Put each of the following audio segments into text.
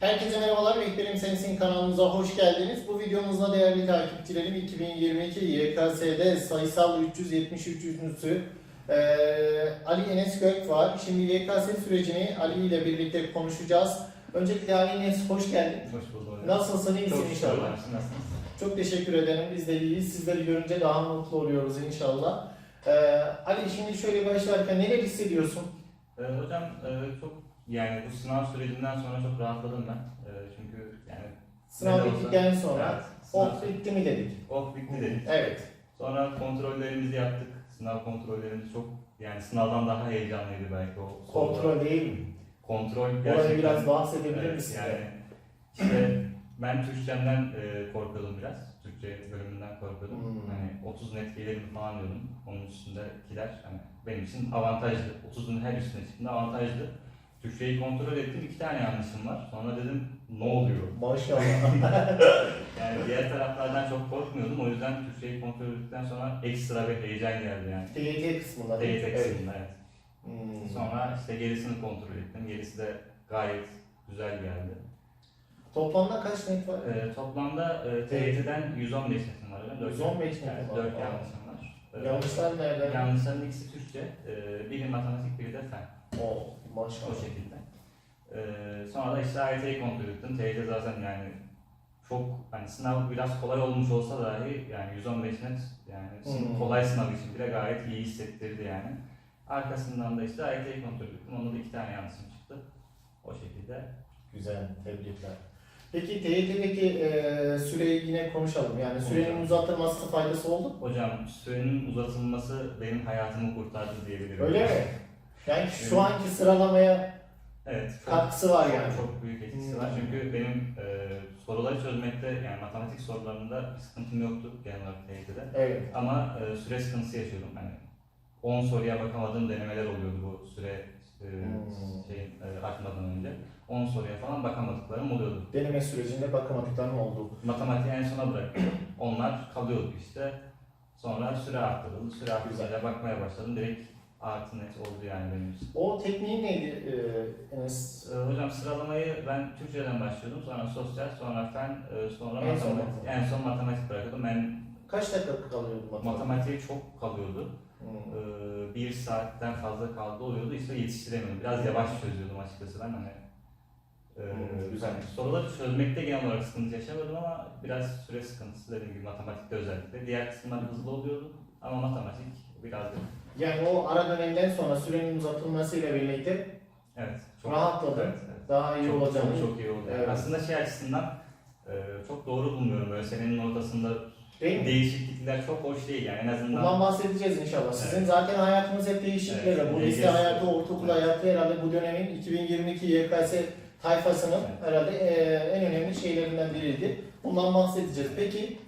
Herkese merhabalar, Rehberim Sensin kanalımıza hoş geldiniz. Bu videomuzda değerli takipçilerim 2022 YKS'de sayısal 373. Eee Ali Enes Gök var. Şimdi YKS sürecini Ali ile birlikte konuşacağız. Öncelikle Ali Enes hoş geldin. Hoş bulduk. Nasılsın, iyisin Çok şükür inşallah? Çok teşekkür ederim. Biz de iyiyiz. Sizleri görünce daha mutlu oluyoruz inşallah. Eee Ali şimdi şöyle başlarken neler hissediyorsun? Ee, hocam e, çok yani bu sınav sürecinden sonra çok rahatladım ben. E, çünkü yani Sınav ne de olsa- bittikten sonra Evet, sınav, of bitti mi dedik. oh bitti dedik. Evet. Sonra kontrollerimizi yaptık. Sınav kontrollerimiz çok yani sınavdan daha heyecanlıydı belki o. sorular. Kontrol değil mi? Kontrol gerçekten. biraz bahsedebilir Evet, misin? Yani işte ben Türkçemden e, korkuyordum biraz. Türkçe bölümünden korkuyordum. Hmm. Hani 30 net gelir mi falan diyordum. Onun üstündekiler hani benim için avantajlı. 30'un her üstüne çıktığında avantajlı. Türkçeyi kontrol ettim. iki tane yanlışım var. Sonra dedim ne oluyor? Maşallah. Yani diğer taraflardan çok korkmuyordum. O yüzden Türkçeyi kontrol ettikten sonra ekstra bir heyecan geldi yani. TYT kısmında. TYT Evet. kısmında evet. Hmm. Sonra işte gerisini kontrol ettim. Gerisi de gayet güzel geldi. Toplamda kaç net var? Ee, toplamda e, TYT'den 115 netim var. Dört- 115 netim var. Dört Aa. yanlışım var. Ee, Yanlışlar nereden? Yanlışların ikisi Türkçe, e, biri matematik, biri de fen. Oo, O maşallah. şekilde. Ee, sonra da işte AYT'yi kontrol ettim. TYT zaten yani çok hani sınav biraz kolay olmuş olsa dahi yani 115 net yani Hmm. kolay sınav için bile gayet iyi hissettirdi yani. Arkasından da işte AYT'yi kontrol ettim. Onda da iki tane yanlışım çıktı. O şekilde. Güzel, tebrikler. Peki TYT'deki e, süreyi yine konuşalım. Yani sürenin Konuşalım. uzatılması faydası oldu mu? Hocam sürenin uzatılması benim hayatımı kurtardı diyebilirim. Öyle mi? Yani şu anki sıralamaya Evet. Çok, katkısı var yani. çok büyük etkisi Hmm. var. Çünkü benim e, soruları çözmekte yani matematik sorularında bir sıkıntım yoktu genel olarak TYT'de. Evet. Ama e, süre sıkıntısı yaşıyordum. Hani 10 soruya bakamadığım denemeler oluyordu bu süre e, Hmm. şeyin e, artmadan önce. 10 soruya falan bakamadıklarım oluyordu. Deneme sürecinde bakamadıkların oldu. Matematiği en sona bıraktım. Onlar kalıyordu işte. Sonra süre arttırıldı. Süre artınca bakmaya başladım. Direkt artı net oldu yani benim için. O tekniği neydi e, Enes? Ee, Hocam sıralamayı ben Türkçeden başlıyordum. Sonra sosyal, sonra fen, e, sonra En son matematik. matematik. En son matematik bırakıyordum. Ben Kaç dakika kalıyordu matematik? matematiğe çok kalıyordu. Hmm. Ee, bir saatten fazla kaldı oluyordu. İşte yetiştiremiyordum. Biraz yavaş çözüyordum açıkçası ben hani. Ee, Hmm, güzel. soruları çözmekte genel olarak sıkıntı yaşamadım ama biraz süre sıkıntısı dediğim gibi matematikte özellikle. Diğer kısımlar hızlı oluyordu ama matematik biraz Yani o ara dönemden sonra sürenin uzatılmasıyla birlikte evet Rahatladın. Evet, evet. daha iyi çok, olacağını çok, çok iyi oldu. Evet. Aslında şey açısından e, çok doğru bulmuyorum böyle senenin ortasında değil mi? değişiklikler çok hoş değil yani en azından. Bundan bahsedeceğiz inşallah. Sizin Evet. zaten hayatınız hep değişiklikler. Evet, Bu lise hayatı, ortaokul Evet. hayatı herhalde bu dönemin 2022 YKS tayfasının Evet. herhalde e, en önemli şeylerinden biriydi. Bundan bahsedeceğiz. Peki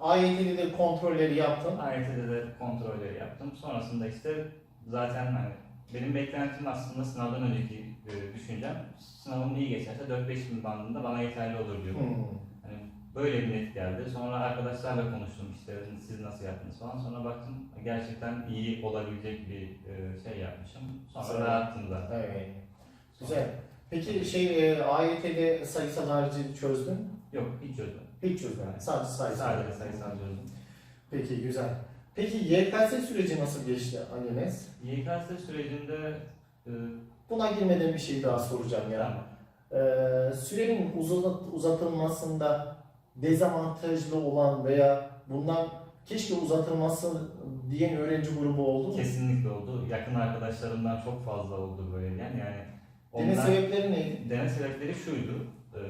AYT'de de kontrolleri yaptın. AYT'de de kontrolleri yaptım. Sonrasında işte zaten hani benim beklentim aslında sınavdan önceki e, düşüncem sınavım iyi geçerse 4-5 bin bandında bana yeterli olur diyordum. Hmm. Hani böyle bir net geldi. Sonra arkadaşlarla konuştum işte siz nasıl yaptınız falan. Sonra baktım gerçekten iyi olabilecek bir e, şey yapmışım. Sonra rahattım da. Evet. Güzel. Peki şey e, AYT'de sayısal harici çözdün? Yok hiç çözmedim. Hiç çözmedin. Sadece sayısal. Sadece sayısal çözdüm. Peki güzel. Peki YKS süreci nasıl geçti Ali Enes? YKS sürecinde e, Buna girmeden bir şey daha soracağım ya. tamam. Ee, sürenin uzat- uzatılmasında dezavantajlı olan veya bundan keşke uzatılması diyen öğrenci grubu oldu mu? kesinlikle oldu. Yakın arkadaşlarımdan çok fazla oldu böyle yani. yani Onlar, sebepleri neydi? dene sebepleri şuydu. e,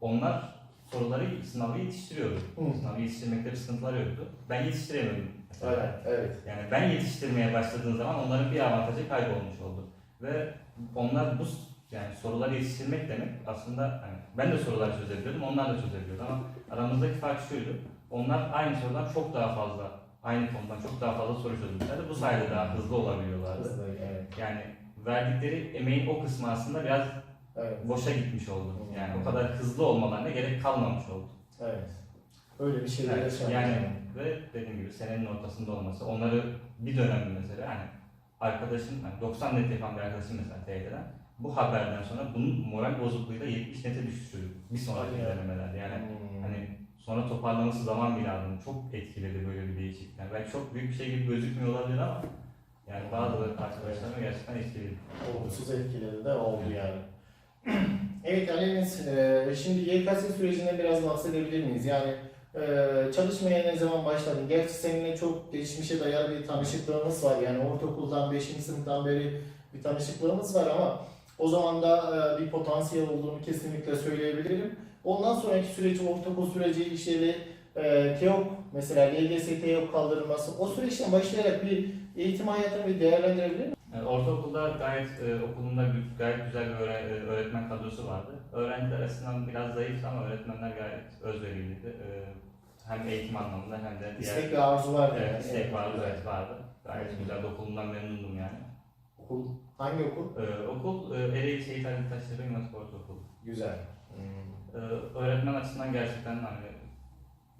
onlar soruları sınavı yetiştiriyordu. Hı. Sınavı yetiştirmekte bir sıkıntıları yoktu. Ben yetiştiremiyordum. Evet, evet. Yani ben yetiştirmeye başladığım zaman onların bir avantajı kaybolmuş oldu. Ve onlar bu yani soruları yetiştirmek demek aslında hani ben de sorular çözebiliyordum, onlar da çözebiliyordu ama aramızdaki fark şuydu. Onlar aynı sorudan çok daha fazla, aynı konudan çok daha fazla soru çözmüşlerdi. Bu sayede daha hızlı olabiliyorlardı. Hızlı, evet. Yani verdikleri emeğin o kısmı aslında biraz Evet, boşa gitmiş oldu. Yani o kadar hızlı olmalarına gerek kalmamış oldu. evet. Öyle bir şeyler Evet, yaşandı. yani ve dediğim gibi senenin ortasında olması, onları bir dönem mesela hani arkadaşım, yani 90 net yapan bir arkadaşım mesela TYT'den bu haberden sonra bunun moral bozukluğuyla 70 nete düştü. Bir sonraki ya. denemelerde yani. Hmm. Hani sonra toparlaması zaman bile aldım. Çok etkiledi böyle bir değişiklik. Yani belki çok büyük bir şey gibi gözükmüyor olabilir ama yani bazı arkadaşlarımı gerçekten etkiledi. olumsuz etkileri de oldu yani. evet Enes, e, şimdi YKS sürecinden biraz bahsedebilir miyiz? Yani e, çalışmaya ne zaman başladın? Gerçi seninle çok geçmişe dayalı bir tanışıklığımız var. Yani ortaokuldan 5. sınıftan beri bir tanışıklığımız var ama o zaman da e, bir potansiyel olduğunu kesinlikle söyleyebilirim. Ondan sonraki süreç, ortaokul süreci işte ve e, TEOK mesela LGS TEOK kaldırılması o süreçten başlayarak bir eğitim hayatını bir değerlendirebilir misin? Yani ortaokulda gayet e, okulunda gayet güzel bir öğre- e, öğretmen kadrosu vardı. Öğrenciler arasından biraz zayıftı ama öğretmenler gayet özveriliydi. E, hem eğitim anlamında hem de diğer İstek ve arzu var yani. evet, istek vardı, güzel. gayet vardı. Gayet Evet. güzel, okulumdan memnundum yani. Okul, hangi okul? E, okul e, Ereğli Şehit Ali Taşları Ünlü Ortaokulu. Güzel. Ee, öğretmen açısından gerçekten hani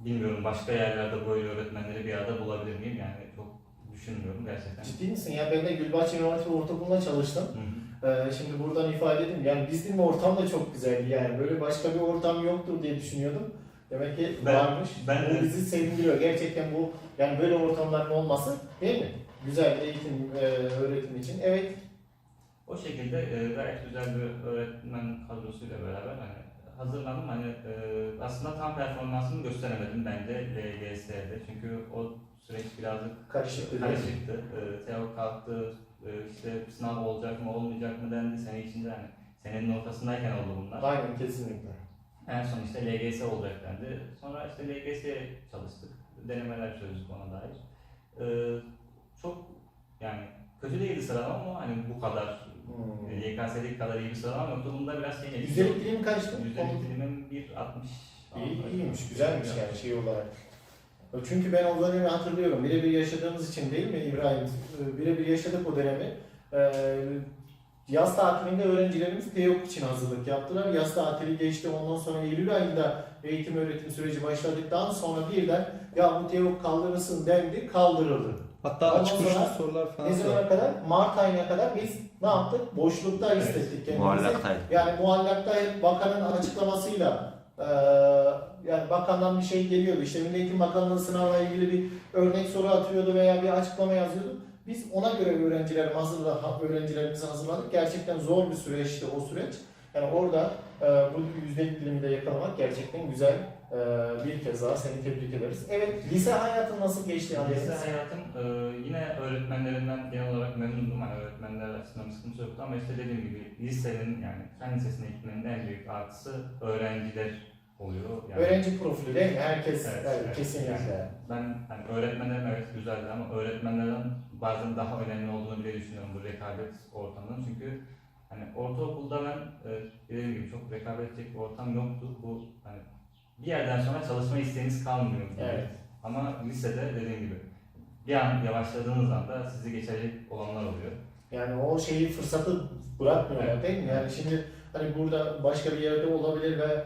bilmiyorum başka yerlerde böyle öğretmenleri bir arada bulabilir miyim yani çok düşünmüyorum gerçekten. Ciddi misin ya? Ben de Gülbahçe Üniversitesi Ortaokulu'nda çalıştım. Hı hı. Ee, şimdi buradan ifade edeyim. Yani bizim ortam da çok güzeldi yani. Böyle başka bir ortam yoktur diye düşünüyordum. Demek ki Ben- varmış. ben bu de- bizi sevindiriyor. Gerçekten bu yani böyle ortamların olması değil mi? Güzel eğitim, e, öğretim için. Evet. O şekilde e, gayet güzel bir öğretmen kadrosuyla beraber hani hazırlandım. Hani e, aslında tam performansımı gösteremedim bence LGS'de. Çünkü o süreç birazcık Karışık dedi. karışıktı. E, TEO kalktı, e, işte sınav olacak mı olmayacak mı dendi sene içinde hani senenin ortasındayken oldu bunlar. Aynen kesinlikle. En son işte LGS olacak dendi. Sonra işte LGS'ye çalıştık. Denemeler çözdük ona dair. Ee, çok yani kötü değildi sıralama ama hani bu kadar Hmm. YKS'deki kadar iyi bir sıralama yoktu. Bunda biraz şey Yüzdelik dilim kaçtı? Yüzdelik dilimim 1.60 falan. İyi, iyiymiş, güzelmiş yani şey olarak. Çünkü ben o dönemi hatırlıyorum. Birebir yaşadığımız için değil mi İbrahim? Ee, Birebir yaşadık o dönemi. Ee, yaz tatilinde öğrencilerimiz TEOK için hazırlık yaptılar. Yaz tatili geçti. Ondan sonra Eylül ayında eğitim öğretim süreci başladıktan sonra birden ya bu TEOK kaldırılsın dendi, kaldırıldı. Hatta Ondan açık uçlu sorular falan Ne zamana kadar? Mart ayına kadar biz ne yaptık? Boşlukta Evet, hissettik kendimizi. Muallaktaydı. Yani muallakta hep bakanın açıklamasıyla eee, yani bakandan bir şey geliyordu. İşte Milli Eğitim Bakanlığı sınavla ilgili bir örnek soru atıyordu veya bir açıklama yazıyordu. Biz ona göre öğrenciler hazırla, öğrencilerimizi hazırladık. Gerçekten zor bir süreçti o süreç. Yani orada eee bu yüzdelik dilimi de yakalamak gerçekten güzel. Eee, bir kez daha seni tebrik ederiz. Evet, lise hayatın nasıl geçti? Ali Lise hayatım e, yine öğretmenlerimden genel olarak memnundum. Hani öğretmenler açısından bir sıkıntı yoktu ama işte dediğim gibi lisenin yani fen lisesine gitmenin en büyük artısı öğrenciler oluyor. Yani Öğrenci profili değil mi? Herkes, Evet, evet. kesinlikle. Ben hani öğretmenlerim evet güzeldi ama öğretmenlerden bazen daha önemli olduğunu bile düşünüyorum bu rekabet ortamının. Çünkü hani ortaokulda ben e, dediğim gibi çok rekabet edecek bir ortam yoktu. Bu hani bir yerden sonra çalışma isteğiniz kalmıyor. Evet. Ama lisede dediğim gibi bir an yavaşladığınız anda sizi geçecek olanlar oluyor. Yani o şeyi fırsatı bırakmıyorlar Evet. değil mi? Yani şimdi hani burada başka bir yerde olabilir ve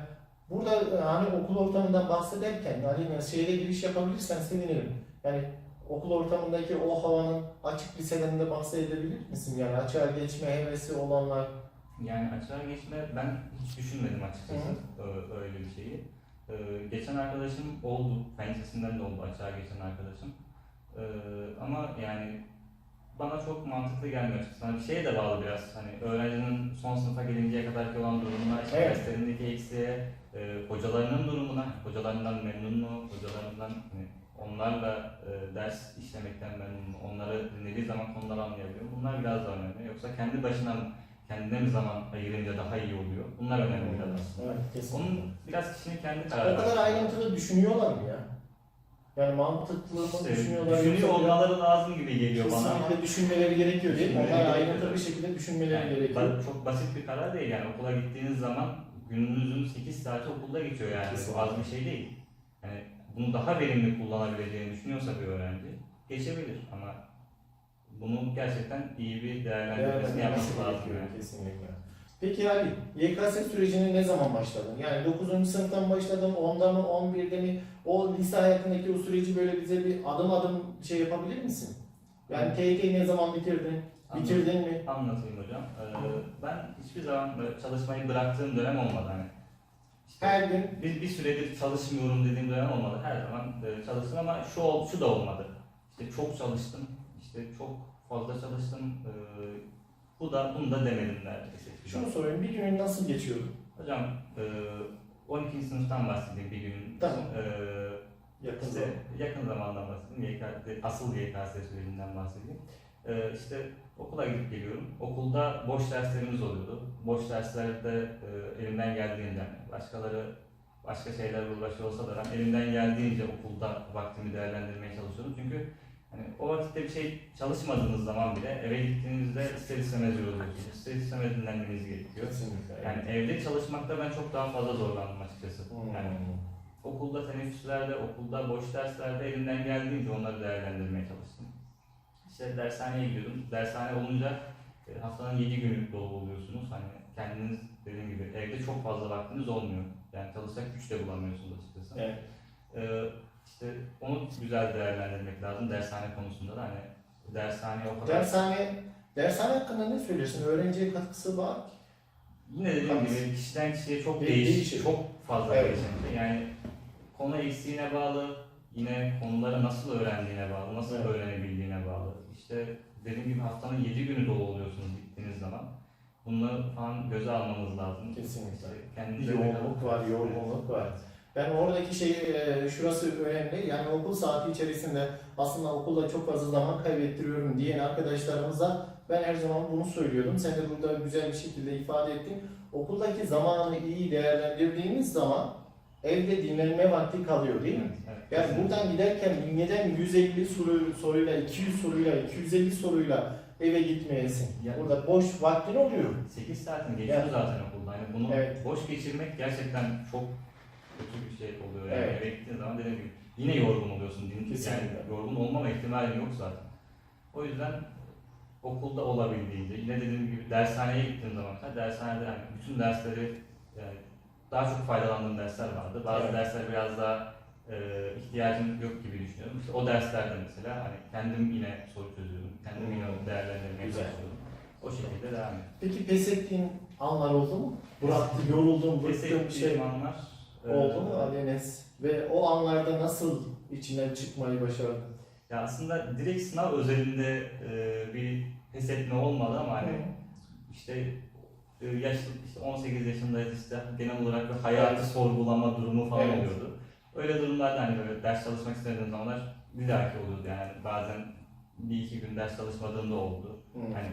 burada hani okul ortamından bahsederken hani şeyle giriş yapabilirsen sevinirim. Yani okul ortamındaki o havanın açık liselerinde bahsedebilir misin? Yani açığa geçme hevesi olanlar. Yani açığa geçme ben hiç düşünmedim açıkçası ö- öyle bir şeyi. Ee, geçen arkadaşım oldu, fen lisesinden de oldu açığa geçen arkadaşım. Ee, ama yani bana çok mantıklı gelmiyor açıkçası. Hani bir şeye de bağlı biraz. Hani öğrencinin son sınıfa gelinceye kadarki olan durumuna, işte Evet. derslerindeki eksiğe, e, hocalarının durumuna, hocalarından memnun mu, hocalarından hani onlarla e, ders işlemekten memnun mu, onları dinlediği zaman konuları anlayabiliyor? Bunlar biraz daha önemli. Yoksa kendi başına mı, kendine mi zaman ayırınca daha iyi oluyor? Bunlar önemli biraz aslında. Evet, kesinlikle. Onun biraz kişinin kendi kararı. O kadar ayrıntılı düşünüyorlar mı ya? Yani mantıklı mı İşte düşünüyorlar? düşünüyor yoksa- olmaları lazım gibi geliyor bana ama. Kesinlikle düşünmeleri gerekiyor değil mi? Onlar ayrıntılı bir şekilde düşünmeleri Yani gerekiyor. çok basit bir karar değil yani okula gittiğiniz zaman gününüzün 8 saati okulda geçiyor yani Kesinlikle. bu az bir şey değil. Yani bunu daha verimli kullanabileceğini düşünüyorsa bir öğrenci geçebilir ama bunu gerçekten iyi bir değerlendirmesini yapması lazım yani. Kesinlikle. Peki Ali, YKS sürecine ne zaman başladın? Yani 9. sınıftan başladın, 10'da mı, 11'de mi? O lise hayatındaki o süreci böyle bize bir adım adım şey yapabilir misin? Yani TYT'yi ne zaman bitirdin? Bitirdin mi? Anlatayım hocam. Ee, ben hiçbir zaman çalışmayı bıraktığım dönem olmadı hani. İşte Her gün bir, bir süredir çalışmıyorum dediğim dönem olmadı. Her zaman e, çalıştım ama şu şu da olmadı. İşte çok çalıştım. İşte çok fazla çalıştım. Ee, bu da bunu da demedim neredeyse. şunu sorayım. Bir günün nasıl geçiyordu? Hocam e, 12. sınıftan bahsedeyim bir gün. Tamam. Ee, Yakın İşte zaman. yakın zamandan bahsedeyim. YKS, asıl YKS sürecinden bahsedeyim. Ee, işte okula gidip geliyorum. Okulda boş derslerimiz oluyordu. Boş derslerde e, elimden geldiğince başkaları başka şeylerle uğraşıyor olsa da ben elimden geldiğince okulda vaktimi değerlendirmeye çalışıyordum. Çünkü hani o vakitte bir şey çalışmadığınız zaman bile eve gittiğinizde ister istemez yoruluyorsunuz. İster istemez dinlenmeniz gerekiyor. Kesinlikle. Yani evde çalışmakta ben çok daha fazla zorlandım açıkçası. Hmm. Yani okulda teneffüslerde, okulda boş derslerde elimden geldiğince onları değerlendirmeye çalıştım. İşte dershaneye gidiyordum. Dershane olunca e, haftanın 7 günü dolu oluyorsunuz. Hani kendiniz dediğim gibi evde çok fazla vaktiniz olmuyor. Yani çalışacak güç de bulamıyorsunuz açıkçası. Evet. Ee, işte onu güzel değerlendirmek lazım dershane konusunda da hani dershaneye o kadar... Dershane, dershane hakkında ne söylersin? Öğrenciye katkısı var. Yine dediğim Haklısın. gibi kişiden kişiye çok De- değişik, değişir. çok fazla Evet. değişen bir şey. Yani konu eksiğine bağlı, yine konuları nasıl öğrendiğine bağlı, nasıl Evet. öğrenebildiğine bağlı. İşte dediğim gibi haftanın 7 günü dolu oluyorsunuz gittiğiniz zaman. Bunları falan göze almanız lazım. Kesinlikle. İşte Bir kendinize yoğunluk var, yorgunluk var. Ben oradaki şey, e, şurası önemli. Yani okul saati içerisinde aslında okulda çok fazla zaman kaybettiriyorum diyen arkadaşlarımıza ben her zaman bunu söylüyordum. Sen de burada güzel bir şekilde ifade ettin. Okuldaki zamanı iyi değerlendirdiğimiz zaman evde dinlenme vakti kalıyor değil mi? Evet, evet, Yani buradan giderken neden 150 soru, soruyla, 200 soruyla, 250 soruyla eve gitmeyesin? Ya- Burada boş vaktin oluyor. 8 saatin geçiyor Yani- zaten okulda. Yani bunu Evet. boş geçirmek gerçekten çok kötü bir şey oluyor. Yani Evet. eve gittiğin zaman dediğim gibi yine yorgun oluyorsun. Din-. Yani yorgun olmama ihtimalin yok zaten. O yüzden okulda olabildiğince yine dediğim gibi dershaneye gittiğim zaman mesela dershanede yani bütün dersleri yani daha çok faydalandığım dersler vardı. Bazı Evet. dersler biraz daha e, ihtiyacım yok gibi düşünüyorum. İşte o derslerde mesela hani kendim yine soru çözüyordum. Kendim yine Hmm. değerlendirmeye Güzel. çalışıyordum. O şekilde devam ediyorum. Peki pes ettiğin anlar oldu mu? Bıraktı, yoruldum, bıktım bir şey anlar e, oldu Ali Enes? Ve o anlarda nasıl içinden çıkmayı başardın? Ya aslında direkt sınav özelinde e, bir pes etme olmadı ama hani işte e, yaşlı işte 18 yaşındayız işte genel olarak bir hayatı sorgulama durumu falan Evet. oluyordu. Öyle durumlarda hani böyle ders çalışmak istediğim zamanlar illaki oluyordu yani bazen bir iki gün ders çalışmadığım da oldu. Hı. Hani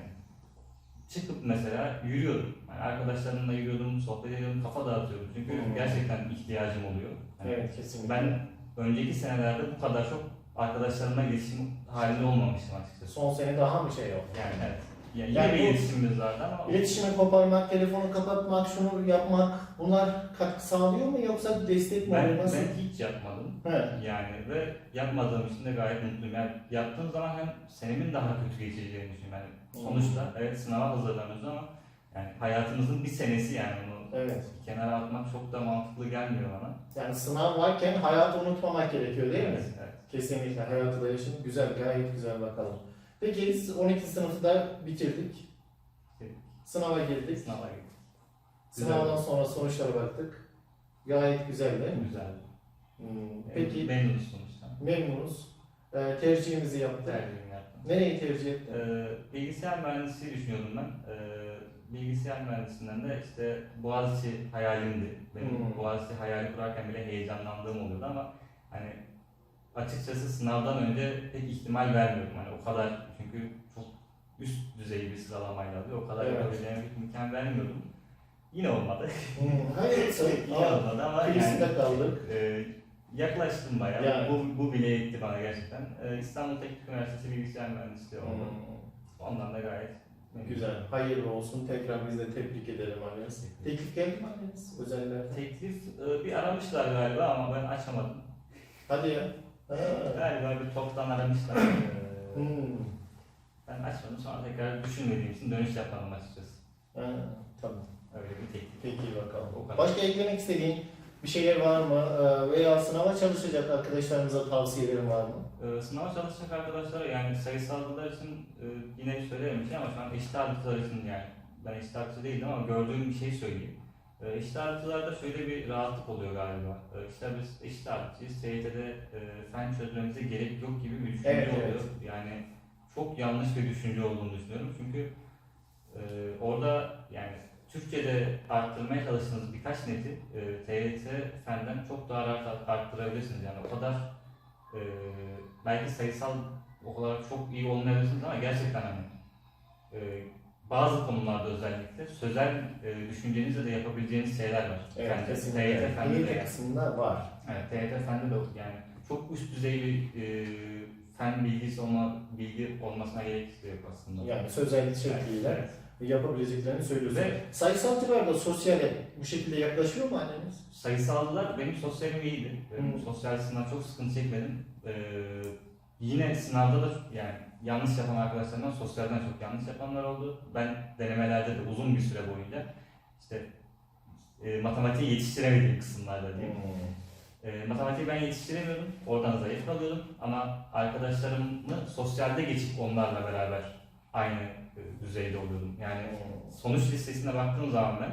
çıkıp mesela yürüyordum. Yani arkadaşlarımla yürüyordum, sohbet ediyordum, kafa dağıtıyordum. Çünkü Hmm. gerçekten ihtiyacım oluyor. Hani Evet kesinlikle. ben önceki senelerde bu kadar çok arkadaşlarımla iletişim halinde olmamıştım açıkçası. Son sene daha mı şey oldu? Yani evet. Yani, Yani yine iletişimimiz vardı ama İletişimi koparmak, telefonu kapatmak, şunu yapmak bunlar katkı sağlıyor mu yoksa destek mi ben, oluyor? Nasıl? ben hiç yapmadım. He. Yani ve yapmadığım için de gayet mutluyum. Yani yaptığım zaman hem senemin daha kötü geçeceğini düşünüyorum. Yani Hmm. sonuçta evet sınava hazırlanıyoruz ama yani hayatımızın bir senesi yani onu Evet. kenara atmak çok da mantıklı gelmiyor bana. Yani sınav varken hayatı unutmamak gerekiyor değil mi? Evet, evet. Kesinlikle hayatı da yaşın güzel, gayet güzel bakalım. Peki 12 sınıfı da bitirdik. Sınava girdik. Sınava. Güzel. Sınavdan sonra sonuçlara baktık. Gayet güzel değil mi? Güzel. Hmm, Peki. Peki Memnunuz sonuçta. memnunuz. Ee, tercihimizi yaptık. Tercihimi yaptım. Nereyi tercih ettin? Ee, bilgisayar mühendisliği düşünüyordum ben. Ee, bilgisayar mühendisliğinden de işte Boğaziçi hayalimdi. Benim Hmm. Boğaziçi hayali kurarken bile heyecanlandığım oluyordu ama hani açıkçası sınavdan önce pek ihtimal vermiyordum. Hani o kadar çünkü çok üst düzey bir sıralamayla alıyor. O kadar Evet. yapabileceğime pek imkan vermiyordum. Yine olmadı. Hmm, hayırlısı. Yine Ama olmadı ama yani kaldık. e, yaklaştım bayağı. Yani. Bu, bu bile yetti bana gerçekten. E, İstanbul Teknik Üniversitesi Bilgisayar Mühendisliği oldu. Hmm, Ondan da gayet. Güzel. Hayırlı olsun. Tekrar biz de tebrik edelim anneniz. Teklif geldi mi anneniz? Özeller. Teklif e, bir aramışlar galiba ama ben açamadım. Hadi ya. Galiba bir toptan aramışlar. E, Hmm. ben açmadım sonra tekrar düşünmediğim için dönüş yapmadım açıkçası. Ha, tamam. Öyle bir teklif. Peki bakalım. Başka eklemek istediğin bir şeyler var mı? Ee, veya sınava çalışacak arkadaşlarımıza tavsiyelerin var mı? Ee, sınava çalışacak arkadaşlara yani sayısalcılar için e, yine söylerim ama şu an eşit ağırlıkçılar için yani ben eşit ağırlıkçı değildim ama gördüğüm bir şey söyleyeyim. Ee, eşit ağırlıkçılarda şöyle bir rahatlık oluyor galiba. Ee, işte biz eşit ağırlıkçıyız, TYT'de e, fen çözmemize gerek yok gibi bir düşünce Evet, oluyor. evet. Yani çok yanlış bir düşünce olduğunu düşünüyorum çünkü e, orada yani Türkçe'de arttırmaya çalıştığınız birkaç neti e, TYT fenden çok daha rahat arttırabilirsiniz. Yani o kadar e, belki sayısal olarak çok iyi olmayabilirsiniz ama gerçekten hani e, bazı konularda özellikle sözel e, düşüncenizle de yapabileceğiniz şeyler var. Fende. TYT fende de yani. kısmında var. Evet, TYT fende de yani çok üst düzey bir e, fen bilgisi olma bilgi olmasına gerek yok aslında. Yani sözel şekliyle Evet, evet. yapabileceklerini söylüyorsun. Ve- Sayısalcılar da sosyale bu şekilde yaklaşıyor mu anneniz? Sayısalcılar benim sosyalim iyiydi. Hı. sosyal sınavda çok sıkıntı çekmedim. Ee, yine sınavda da yani yanlış yapan arkadaşlarımdan sosyalden çok yanlış yapanlar oldu. Ben denemelerde de uzun bir süre boyunca işte e, matematiği yetiştiremediğim kısımlarda diyeyim. E, matematiği ben yetiştiremiyordum. Oradan zayıf kalıyordum. Ama arkadaşlarımı sosyalde geçip onlarla beraber aynı e, düzeyde oluyordum. Yani sonuç listesine baktığım zaman ben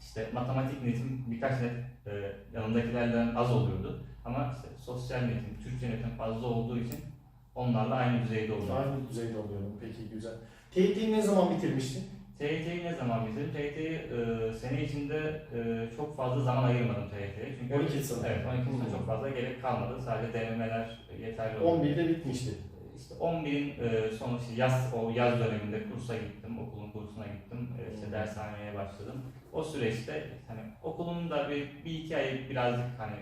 işte matematik netim birkaç net e, yanındakilerden az oluyordu. Ama işte sosyal netim, Türkçe netim fazla olduğu için onlarla aynı düzeyde oluyordu. Aynı düzeyde oluyorum. Peki güzel. TYT'yi ne zaman bitirmiştin? TYT'yi ne zaman bitirdim? TYT'yi e, sene içinde e, çok fazla zaman ayırmadım TYT'ye. Çünkü 12 sınıf. Evet, 12 sınıf Hmm. çok fazla gerek kalmadı. Sadece denemeler yeterli oldu. 11'de bitmişti. İşte 11'in e, sonu işte yaz o yaz döneminde kursa gittim, okulun kursuna gittim, e, işte dershaneye başladım. O süreçte hani okulun da bir, bir iki ay birazcık hani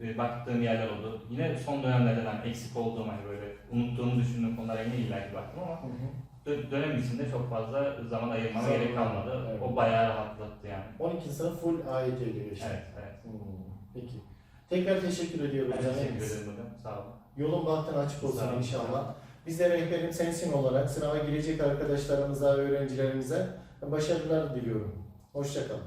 e, baktığım yerler oldu. Yine son dönemlerde ben eksik olduğum hani böyle unuttuğumu düşündüğüm konulara yine illaki baktım ama dö- dönem içinde çok fazla zaman ayırmama gerek kalmadı. Evet. O bayağı rahatlattı yani. 12 sınıf full AYT ile geçti. Evet, evet. Hmm, Peki. Tekrar teşekkür ediyorum. Can teşekkür ederim hocam. Sağ olun. Yolun bahtın açık Sağ olsun olun. inşallah. Biz de rehberim sensin olarak sınava girecek arkadaşlarımıza, öğrencilerimize başarılar diliyorum. Hoşçakalın.